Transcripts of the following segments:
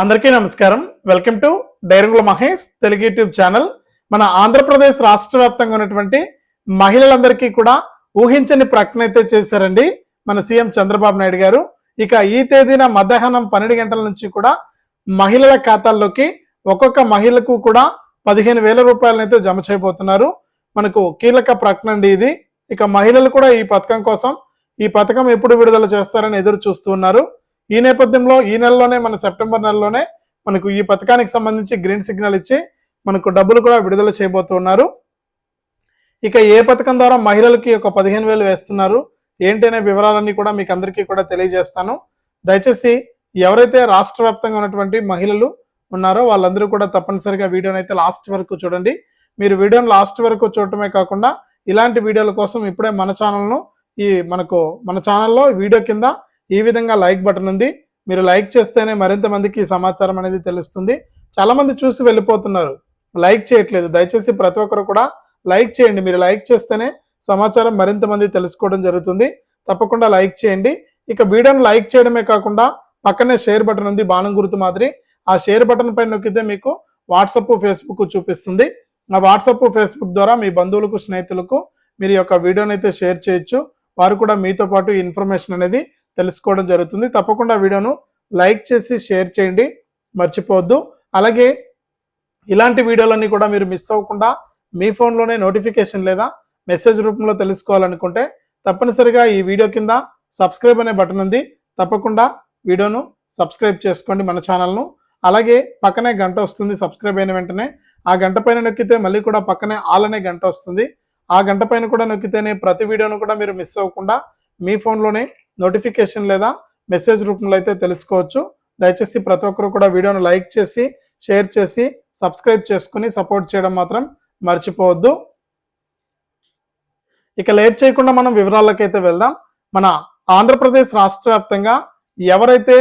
అందరికీ నమస్కారం. Welcome to డైరంగుల మహేష్ తెలుగు యూట్యూబ్ ఛానల్. మన ఆంధ్రప్రదేశ్ రాష్ట్ర వ్యాప్తంగా ఉన్నటువంటి మహిళలందరికీ కూడా ఊహించని ప్రకటన అయితే చేశారండి మన సీఎం చంద్రబాబు నాయుడు గారు. ఇక ఈ తేదీన మధ్యాహ్నం పన్నెండు గంటల నుంచి కూడా మహిళల ఖాతాల్లోకి ఒక్కొక్క మహిళకు కూడా పదిహేను వేల రూపాయలనైతే జమ చేయబోతున్నారు. మనకు కీలక ప్రకటన అండి ఇది. ఇక మహిళలు కూడా ఈ పథకం కోసం ఈ పథకం ఎప్పుడు విడుదల చేస్తారని ఎదురు చూస్తూ ఉన్నారు. ఈ నేపథ్యంలో ఈ నెలలోనే మన సెప్టెంబర్ నెలలోనే మనకు ఈ పథకానికి సంబంధించి గ్రీన్ సిగ్నల్ ఇచ్చి మనకు డబ్బులు కూడా విడుదల చేయబోతున్నారు ఇక ఏ పథకం ద్వారా మహిళలకి ఒక పదిహేను వేలు వేస్తున్నారు? ఏంటనే వివరాలన్నీ కూడా మీకు అందరికీ కూడా తెలియజేస్తాను. దయచేసి ఎవరైతే రాష్ట్ర వ్యాప్తంగా ఉన్నటువంటి మహిళలు ఉన్నారో వాళ్ళందరూ కూడా తప్పనిసరిగా వీడియోని అయితే లాస్ట్ వరకు చూడండి. మీరు వీడియోని లాస్ట్ వరకు చూడటమే కాకుండా ఇలాంటి వీడియోల కోసం ఇప్పుడే మన ఛానల్ను ఈ మనకు మన ఛానల్లో వీడియో కింద ఈ విధంగా లైక్ బటన్ ఉంది. మీరు లైక్ చేస్తేనే మరింత మందికి సమాచారం అనేది తెలుస్తుంది. చాలామంది చూసి వెళ్ళిపోతున్నారు. లైక్ చేయట్లేదు. దయచేసి ప్రతి ఒక్కరు కూడా లైక్ చేయండి. మీరు లైక్ చేస్తేనే సమాచారం మరింత మంది తెలుసుకోవడం జరుగుతుంది. తప్పకుండా లైక్ చేయండి. ఇక వీడియోను లైక్ చేయడమే కాకుండా పక్కనే షేర్ బటన్ ఉంది బాణం గుర్తు మాదిరి. ఆ షేర్ బటన్ పైన నొక్కితే మీకు వాట్సప్ ఫేస్బుక్ చూపిస్తుంది. ఆ వాట్సప్ ఫేస్బుక్ ద్వారా మీ బంధువులకు స్నేహితులకు మీరు యొక్క వీడియోనైతే అయితే షేర్ చేయొచ్చు. వారు కూడా మీతో పాటు ఇన్ఫర్మేషన్ అనేది తెలుసుకోవడం జరుగుతుంది. తప్పకుండా వీడియోను లైక్ చేసి షేర్ చేయండి. మర్చిపోవద్దు. అలాగే ఇలాంటి వీడియోలన్నీ కూడా మీరు మిస్ అవ్వకుండా మీ ఫోన్లోనే నోటిఫికేషన్ లేదా మెసేజ్ రూపంలో తెలుసుకోవాలనుకుంటే తప్పనిసరిగా ఈ వీడియో కింద సబ్స్క్రైబ్ అనే బటన్ ఉంది. తప్పకుండా వీడియోను సబ్స్క్రైబ్ చేసుకోండి మన ఛానల్ను. అలాగే పక్కనే గంట వస్తుంది సబ్స్క్రైబ్ అయిన వెంటనే. ఆ గంట పైన నొక్కితే మళ్ళీ కూడా పక్కనే ఆల్ అనే గంట వస్తుంది. ఆ గంట పైన కూడా నొక్కితేనే ప్రతి వీడియోను కూడా మీరు మిస్ అవ్వకుండా మీ ఫోన్లోనే నోటిఫికేషన్ లేదా మెసేజ్ రూపంలో అయితే తెలుసుకోవచ్చు. దయచేసి ప్రతి ఒక్కరు కూడా వీడియోను లైక్ చేసి షేర్ చేసి సబ్స్క్రైబ్ చేసుకుని సపోర్ట్ చేయడం మాత్రం మర్చిపోవద్దు. ఇక లేట్ చేయకుండా మనం వివరాలకైతే వెళ్దాం. మన ఆంధ్రప్రదేశ్ రాష్ట్ర వ్యాప్తంగా ఎవరైతే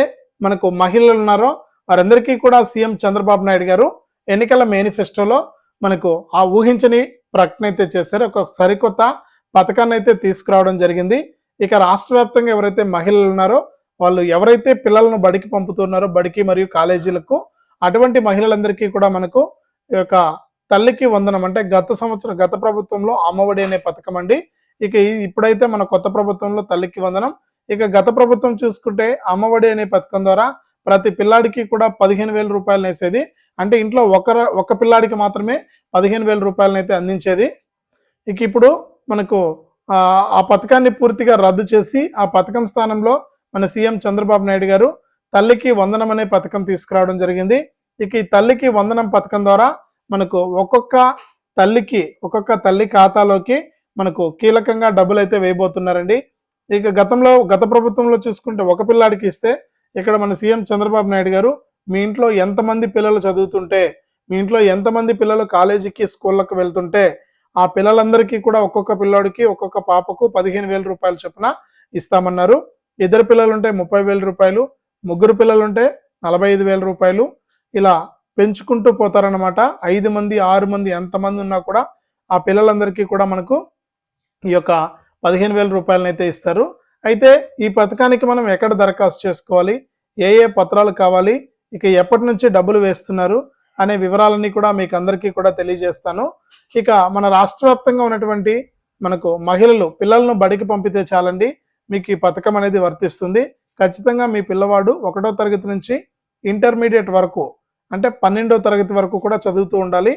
మనకు మహిళలు ఉన్నారో వారందరికీ కూడా సీఎం చంద్రబాబు నాయుడు గారు ఎన్నికల మేనిఫెస్టోలో మనకు ఆ ఊహించని ప్రకటన అయితే చేశారు. ఒక సరికొత్త పథకాన్ని అయితే తీసుకురావడం జరిగింది. ఇక రాష్ట్ర వ్యాప్తంగా ఎవరైతే మహిళలు ఉన్నారో వాళ్ళు ఎవరైతే పిల్లలను బడికి పంపుతున్నారో బడికి మరియు కాలేజీలకు అటువంటి మహిళలందరికీ కూడా మనకు ఈ యొక్క తల్లికి వందనం అంటే గత సంవత్సరం గత ప్రభుత్వంలో అమ్మఒడి అనే పథకం అండి. ఇక ఇప్పుడైతే మన కొత్త ప్రభుత్వంలో తల్లికి వందనం. ఇక గత ప్రభుత్వం చూసుకుంటే అమ్మఒడి అనే పథకం ద్వారా ప్రతి పిల్లాడికి కూడా పదిహేను వేల రూపాయలు వేసేది అంటే ఇంట్లో ఒక ఒక పిల్లాడికి మాత్రమే పదిహేను వేల రూపాయలనైతే అందించేది. ఇక ఇప్పుడు మనకు ఆ పథకాన్ని పూర్తిగా రద్దు చేసి ఆ పథకం స్థానంలో మన సీఎం చంద్రబాబు నాయుడు గారు తల్లికి వందనం అనే పథకం తీసుకురావడం జరిగింది. ఇక ఈ తల్లికి వందనం పథకం ద్వారా మనకు ఒక్కొక్క తల్లికి ఒక్కొక్క తల్లి ఖాతాలోకి మనకు కీలకంగా డబ్బులు అయితే వేయబోతున్నారండి. ఇక గతంలో గత ప్రభుత్వంలో చూసుకుంటే ఒక పిల్లాడికి ఇస్తే ఇక్కడ మన సీఎం చంద్రబాబు నాయుడు గారు మీ ఇంట్లో ఎంతమంది పిల్లలు చదువుతుంటే మీ ఇంట్లో ఎంతమంది పిల్లలు కాలేజీకి స్కూళ్ళకు వెళ్తుంటే ఆ పిల్లలందరికీ కూడా ఒక్కొక్క పిల్లోడికి ఒక్కొక్క పాపకు పదిహేను వేల రూపాయలు చొప్పున ఇస్తామన్నారు. ఇద్దరు పిల్లలుంటే ముప్పై వేల రూపాయలు ముగ్గురు పిల్లలుంటే నలభై ఐదు వేల రూపాయలు. ఇలా పెంచుకుంటూ పోతారనమాట ఐదు మంది ఆరు మంది ఎంతమంది ఉన్నా కూడా ఆ పిల్లలందరికీ కూడా మనకు ఈ యొక్క పదిహేను వేల రూపాయలను అయితే ఇస్తారు. అయితే ఈ పథకానికి మనం ఎక్కడ దరఖాస్తు చేసుకోవాలి? ఏ ఏ పత్రాలు కావాలి? ఇక ఎప్పటి నుంచి డబ్బులు వేస్తున్నారు? అనే వివరాలన్నీ కూడా మీకు అందరికీ కూడా తెలియజేస్తాను. ఇక మన రాష్ట్ర వ్యాప్తంగా ఉన్నటువంటి మనకు మహిళలు పిల్లలను బడికి పంపితే చాలండి. మీకు ఈ పథకం అనేది వర్తిస్తుంది. ఖచ్చితంగా మీ పిల్లవాడు ఒకటో తరగతి నుంచి ఇంటర్మీడియట్ వరకు అంటే పన్నెండో తరగతి వరకు కూడా చదువుతూ ఉండాలి.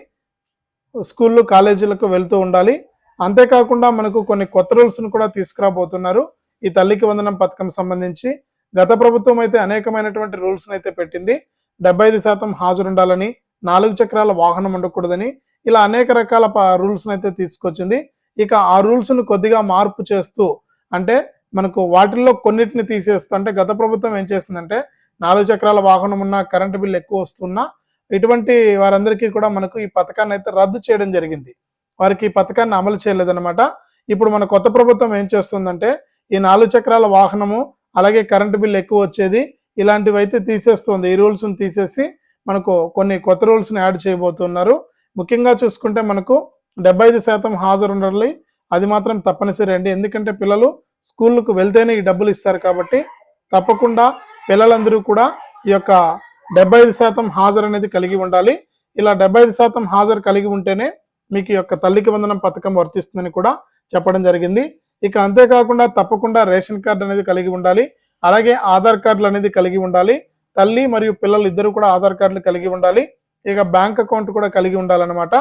స్కూళ్ళు కాలేజీలకు వెళ్తూ ఉండాలి. అంతేకాకుండా మనకు కొన్ని కొత్త రూల్స్ను కూడా తీసుకురాబోతున్నారు. ఈ తల్లికి వందనం పథకం సంబంధించి గత ప్రభుత్వం అయితే అనేకమైనటువంటి రూల్స్ని అయితే పెట్టింది. డెబ్బై ఐదు శాతం హాజరుండాలని నాలుగు చక్రాల వాహనం ఉండకూడదని ఇలా అనేక రకాల రూల్స్ని అయితే తీసుకొచ్చింది. ఇక ఆ రూల్స్ను కొద్దిగా మార్పు చేస్తూ అంటే మనకు వాటిల్లో కొన్నిటిని తీసేస్తూ అంటే గత ప్రభుత్వం ఏం చేస్తుందంటే నాలుగు చక్రాల వాహనం ఉన్న కరెంటు బిల్లు ఎక్కువ వస్తున్నా ఇటువంటి వారందరికీ కూడా మనకు ఈ పథకాన్ని అయితే రద్దు చేయడం జరిగింది. వారికి ఈ పథకాన్ని అమలు చేయలేదన్నమాట. ఇప్పుడు మన కొత్త ప్రభుత్వం ఏం చేస్తుందంటే ఈ నాలుగు చక్రాల వాహనము అలాగే కరెంటు బిల్లు ఎక్కువ వచ్చేది ఇలాంటివి అయితే తీసేస్తుంది. ఈ రూల్స్ను తీసేసి మనకు కొన్ని కొత్త రూల్స్ని యాడ్ చేయబోతున్నారు. ముఖ్యంగా చూసుకుంటే మనకు డెబ్బై ఐదు శాతం హాజరు ఉండాలి అది మాత్రం తప్పనిసరి అండి. ఎందుకంటే పిల్లలు స్కూళ్ళకు వెళ్తేనే ఈ డబ్బులు ఇస్తారు కాబట్టి తప్పకుండా పిల్లలందరూ కూడా ఈ యొక్క డెబ్బై ఐదు శాతం హాజరు అనేది కలిగి ఉండాలి. ఇలా డెబ్బై ఐదు శాతం హాజరు కలిగి ఉంటేనే మీకు ఈ యొక్క తల్లికి వందనం పథకం వర్తిస్తుందని కూడా చెప్పడం జరిగింది. ఇక అంతేకాకుండా తప్పకుండా రేషన్ కార్డు అనేది కలిగి ఉండాలి. అలాగే ఆధార్ కార్డులు అనేది కలిగి ఉండాలి. తల్లి మరియు పిల్లలు ఇద్దరు కూడా ఆధార్ కార్డులు కలిగి ఉండాలి. ఇక బ్యాంక్ అకౌంట్ కూడా కలిగి ఉండాలన్నమాట.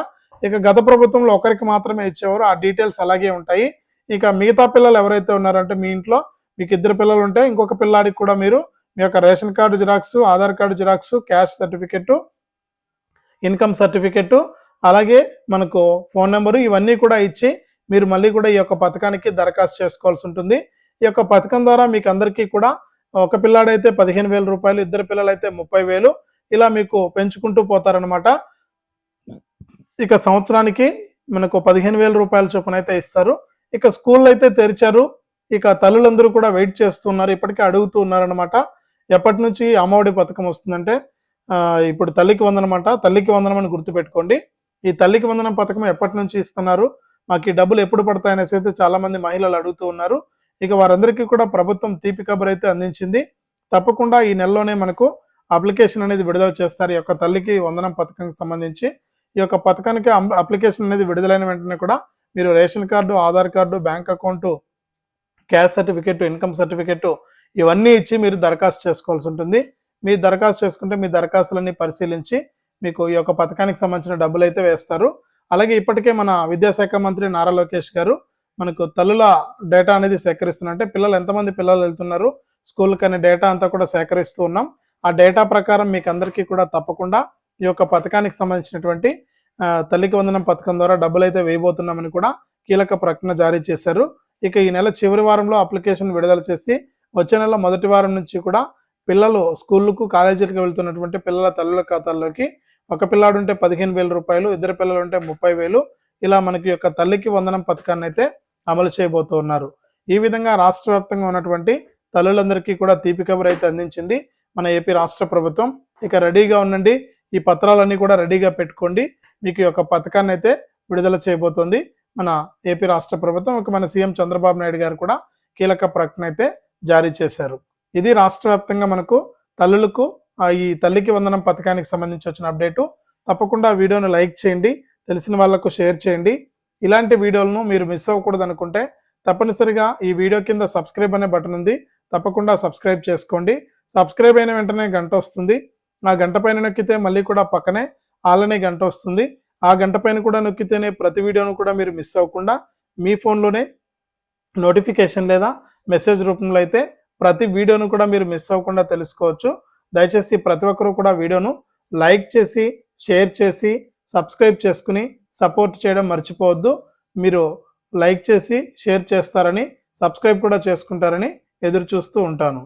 ఇక గత ప్రభుత్వంలో ఒకరికి మాత్రమే ఇచ్చేవారు. ఆ డీటెయిల్స్ అలాగే ఉంటాయి. ఇక మిగతా పిల్లలు ఎవరైతే ఉన్నారంటే మీ ఇంట్లో మీకు ఇద్దరు పిల్లలు ఉంటే ఇంకొక పిల్లాడికి కూడా మీరు మీ యొక్క ration card xerox Aadhaar card xerox caste certificate income certificate అలాగే మనకు ఫోన్ నెంబరు ఇవన్నీ కూడా ఇచ్చి మీరు మళ్ళీ కూడా ఈ యొక్క పథకానికి దరఖాస్తు చేసుకోవాల్సి ఉంటుంది. ఈ యొక్క పథకం ద్వారా మీకు అందరికీ కూడా ఒక పిల్లాడైతే పదిహేను వేల రూపాయలు ఇద్దరు పిల్లలైతే ముప్పై వేలు ఇలా మీకు పెంచుకుంటూ పోతారనమాట ఇక సంవత్సరానికి మనకు పదిహేను వేల రూపాయల చొప్పున అయితే ఇస్తారు. ఇక స్కూల్ అయితే తెరిచారు. ఇక తల్లులందరూ కూడా వెయిట్ చేస్తున్నారు. ఇప్పటికే అడుగుతూ ఉన్నారనమాట ఎప్పటి నుంచి అమ్మఒడి పథకం వస్తుందంటే ఇప్పుడు తల్లికి వందనమాట. తల్లికి వందనం అని గుర్తుపెట్టుకోండి. ఈ తల్లికి వందనం పథకం ఎప్పటి నుంచి ఇస్తున్నారు? మాకు ఈ డబ్బులు ఎప్పుడు పడతాయనేసి అయితే చాలా మంది మహిళలు అడుగుతూ ఉన్నారు. ఇక వారందరికీ కూడా ప్రభుత్వం తీపి కబురు అయితే అందించింది. తప్పకుండా ఈ నెలలోనే మనకు అప్లికేషన్ అనేది విడుదల చేస్తారు. ఈ యొక్క తల్లికి వందనం పథకానికి సంబంధించి ఈ యొక్క పథకానికి అప్లికేషన్ అనేది విడుదలైన వెంటనే కూడా మీరు ration card Aadhaar card bank account caste certificate income certificate ఇవన్నీ ఇచ్చి మీరు దరఖాస్తు చేసుకోవాల్సి ఉంటుంది. మీ దరఖాస్తు చేసుకుంటే మీ దరఖాస్తులన్నీ పరిశీలించి మీకు ఈ యొక్క పథకానికి సంబంధించిన డబ్బులు అయితే వేస్తారు. అలాగే ఇప్పటికే మన విద్యాశాఖ మంత్రి నారా లోకేష్ గారు మనకు తల్లుల డేటా అనేది సేకరిస్తున్నాం అంటే పిల్లలు ఎంతమంది పిల్లలు వెళ్తున్నారు? స్కూల్కి అనే డేటా అంతా కూడా సేకరిస్తూ ఉన్నాం. ఆ డేటా ప్రకారం మీకు అందరికీ కూడా తప్పకుండా ఈ యొక్క పథకానికి సంబంధించినటువంటి తల్లికి వందనం పథకం ద్వారా డబ్బులు అయితే వేయబోతున్నామని కూడా కీలక ప్రకటన జారీ చేశారు. ఇక ఈ నెల చివరి వారంలో అప్లికేషన్ విడుదల చేసి వచ్చే నెల మొదటి వారం నుంచి కూడా పిల్లలు స్కూళ్ళకు కాలేజీలకు వెళ్తున్నటువంటి పిల్లల తల్లుల ఖాతాల్లోకి ఒక పిల్లాడు ఉంటే పదిహేను వేల రూపాయలు ఇద్దరు పిల్లలు ఉంటే ముప్పై వేలు. ఇలా మనకి యొక్క తల్లికి వందనం పథకాన్ని అయితే అమలు చేయబోతూ ఉన్నారు. ఈ విధంగా రాష్ట్ర వ్యాప్తంగా ఉన్నటువంటి తల్లులందరికీ కూడా తీపి కబురు అయితే అందించింది. మన ఏపీ రాష్ట్ర ప్రభుత్వం. ఇక రెడీగా ఉండండి. ఈ పత్రాలన్నీ కూడా రెడీగా పెట్టుకోండి. మీకు ఈ యొక్క పథకాన్ని అయితే విడుదల చేయబోతోంది. మన ఏపీ రాష్ట్ర ప్రభుత్వం. ఇక మన సీఎం చంద్రబాబు నాయుడు గారు కూడా కీలక ప్రకటన అయితే జారీ చేశారు. ఇది రాష్ట్ర వ్యాప్తంగా మనకు తల్లులకు ఈ తల్లికి వందనం పథకానికి సంబంధించి వచ్చిన అప్డేటు. తప్పకుండా వీడియోను లైక్ చేయండి. తెలిసిన వాళ్ళకు షేర్ చేయండి. ఇలాంటి వీడియోలను మీరు మిస్ అవ్వకూడదు అనుకుంటే తప్పనిసరిగా ఈ వీడియో కింద సబ్స్క్రైబ్ అనే బటన్ ఉంది. తప్పకుండా సబ్స్క్రైబ్ చేసుకోండి. సబ్స్క్రైబ్ అయిన వెంటనే గంట వస్తుంది. ఆ గంట పైన నొక్కితే మళ్ళీ కూడా పక్కనే ఆలనే గంట వస్తుంది. ఆ గంట పైన కూడా నొక్కితేనే ప్రతి వీడియోను కూడా మీరు మిస్ అవ్వకుండా మీ ఫోన్లోనే నోటిఫికేషన్ లేదా మెసేజ్ రూపంలో అయితే ప్రతి వీడియోను కూడా మీరు మిస్ అవ్వకుండా తెలుసుకోవచ్చు. దయచేసి ప్రతి ఒక్కరూ కూడా వీడియోను లైక్ చేసి షేర్ చేసి సబ్స్క్రైబ్ చేసుకుని సపోర్ట్ చేయడం మర్చిపోవద్దు. మీరు లైక్ చేసి షేర్ చేస్తారని సబ్స్క్రైబ్ కూడా చేసుకుంటారని ఎదురు చూస్తూ ఉంటాను.